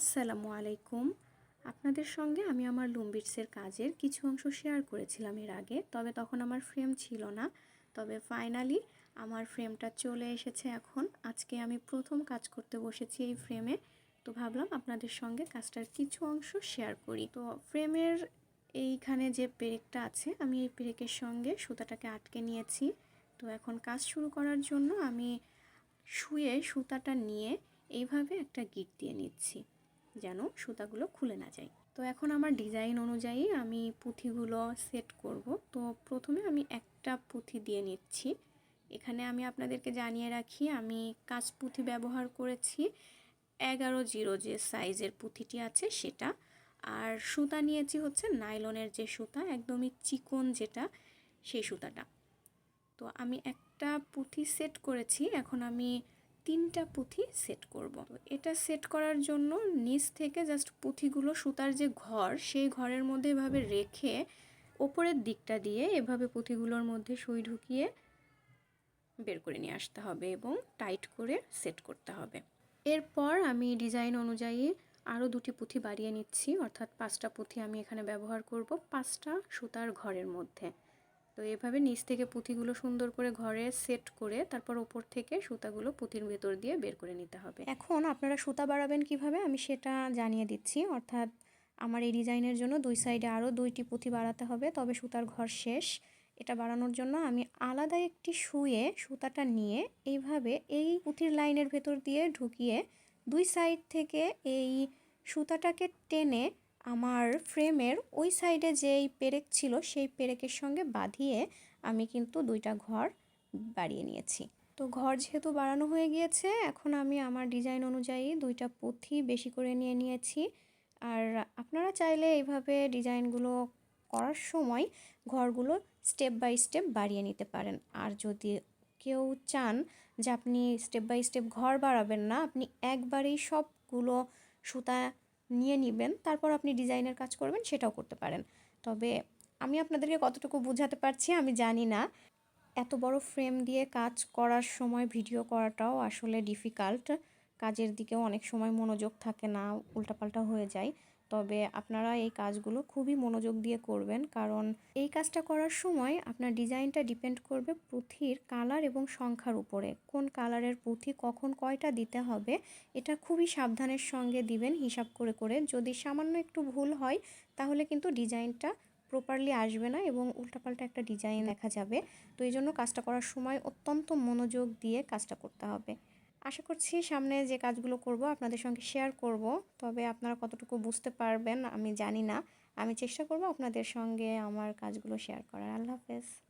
আসসালামু আলাইকুম। আপনাদের সঙ্গে আমি আমার লুম্বিটসের কাজের কিছু অংশ শেয়ার করেছিলাম এর আগে, তবে তখন আমার ফ্রেম ছিল না। তবে ফাইনালি আমার ফ্রেমটা চলে এসেছে এখন। আজকে আমি প্রথম কাজ করতে বসেছি এই ফ্রেমে তো ভাবলাম আপনাদের সঙ্গে কাজটার কিছু অংশ শেয়ার করি। তো ফ্রেমের এইখানে যে পেরেকটা আছে, আমি এই পেরেকের সঙ্গে সুতাটাকে আটকে নিয়েছি। তো এখন কাজ শুরু করার জন্য আমি শুয়ে সুতাটা নিয়ে এইভাবে একটা গিট দিয়ে নিচ্ছি। যেন সুতাগুলো খুলে না যায়। তো এখন আমার ডিজাইন অনুযায়ী আমি পুঁথিগুলো সেট করব। তো প্রথমে আমি একটা পুঁথি দিয়ে নিচ্ছি। এখানে আমি আপনাদেরকে জানিয়ে রাখি, আমি কাঁচ পুঁথি ব্যবহার করেছি। এগারো জিরো যে সাইজের পুঁথিটি আছে সেটা। আর সুতা নিয়েছি হচ্ছে নাইলনের যে সুতা, একদমই চিকন যেটা, সেই সুতাটা। তো আমি একটা পুঁথি সেট করেছি। এখন আমি তিনটা পুঁথি সেট করব। এটা সেট করার জন্য নিচ থেকে জাস্ট পুঁথিগুলো সুতার যে ঘর, সেই ঘরের মধ্যে এভাবে রেখে ওপরের দিকটা দিয়ে এভাবে পুঁথিগুলোর মধ্যে সুই ঢুকিয়ে বের করে নিয়ে আসতে হবে এবং টাইট করে সেট করতে হবে। এরপর আমি ডিজাইন অনুযায়ী আরও দুটি পুঁথি বাড়িয়ে নিচ্ছি, অর্থাৎ পাঁচটা পুঁথি আমি এখানে ব্যবহার করব, পাঁচটা সুতার ঘরের মধ্যে। তো এভাবে নিচ থেকে পুঁথিগুলো সুন্দর করে ঘরে সেট করে তারপর ওপর থেকে সুতাগুলো পুঁথির ভেতর দিয়ে বের করে নিতে হবে। এখন আপনারা সুতা বাড়াবেন কীভাবে? আমি সেটা জানিয়ে দিচ্ছি। অর্থাৎ আমার এই ডিজাইনের জন্য দুই সাইডে আরও দুইটি পুঁথি বাড়াতে হবে, তবে সুতার ঘর শেষ। এটা বাড়ানোর জন্য আমি আলাদা একটি শুয়ে সুতাটা নিয়ে এইভাবে এই পুঁথির লাইনের ভেতর দিয়ে ঢুকিয়ে দুই সাইড থেকে এই সুতাটাকে টেনে আমার ফ্রেমের ওই সাইডে যেই পেরেক ছিল, সেই পেরেকের সঙ্গে বাঁধিয়ে আমি কিন্তু দুইটা ঘর বাড়িয়ে নিয়েছি। তো ঘর যেহেতু বাড়ানো হয়ে গিয়েছে, এখন আমি আমার ডিজাইন অনুযায়ী দুইটা পুঁথি বেশি করে নিয়ে নিয়েছি। আর আপনারা চাইলে এইভাবে ডিজাইনগুলো করার সময় ঘরগুলো স্টেপ বাই স্টেপ বাড়িয়ে নিতে পারেন। আর যদি কেউ চান যে আপনি স্টেপ বাই স্টেপ ঘর বাড়াবেন না, আপনি একবারেই সবগুলো সুতা নিয়ে নেবেন, তারপর আপনি ডিজাইনের কাজ করবেন, সেটাও করতে পারেন। তবে আমি আপনাদেরকে কতটুকু বোঝাতে পারছি আমি জানি না। এত বড় ফ্রেম দিয়ে কাজ করার সময় ভিডিও করাটাও আসলে ডিফিকাল্ট। কাজের দিকেও অনেক সময় মনোযোগ থাকে না, উল্টাপাল্টা হয়ে যায়। তবে আপনারা এই কাজগুলো খুবই মনোযোগ দিয়ে করবেন। কারণ এই কাজটা করার সময় আপনার ডিজাইনটা ডিপেন্ড করবে পুঁথির কালার এবং সংখ্যার উপরে। কোন কালারের পুঁথি কখন কয়টা দিতে হবে, এটা খুবই সাবধানের সঙ্গে দিবেন হিসাব করে করে। যদি সামান্য একটু ভুল হয়, তাহলে কিন্তু ডিজাইনটা প্রপারলি আসবে না এবং উল্টাপাল্টা একটা ডিজাইন দেখা যাবে। তো এই জন্য কাজটা করার সময় অত্যন্ত মনোযোগ দিয়ে কাজটা করতে হবে। আশা করছি সামনে যে কাজগুলো করব আপনাদের সঙ্গে শেয়ার করব, তবে আপনারা কতটুকু বুঝতে পারবেন আমি জানি না। আমি চেষ্টা করব আপনাদের সঙ্গে আমার কাজগুলো শেয়ার করার। আল্লাহ হাফেজ।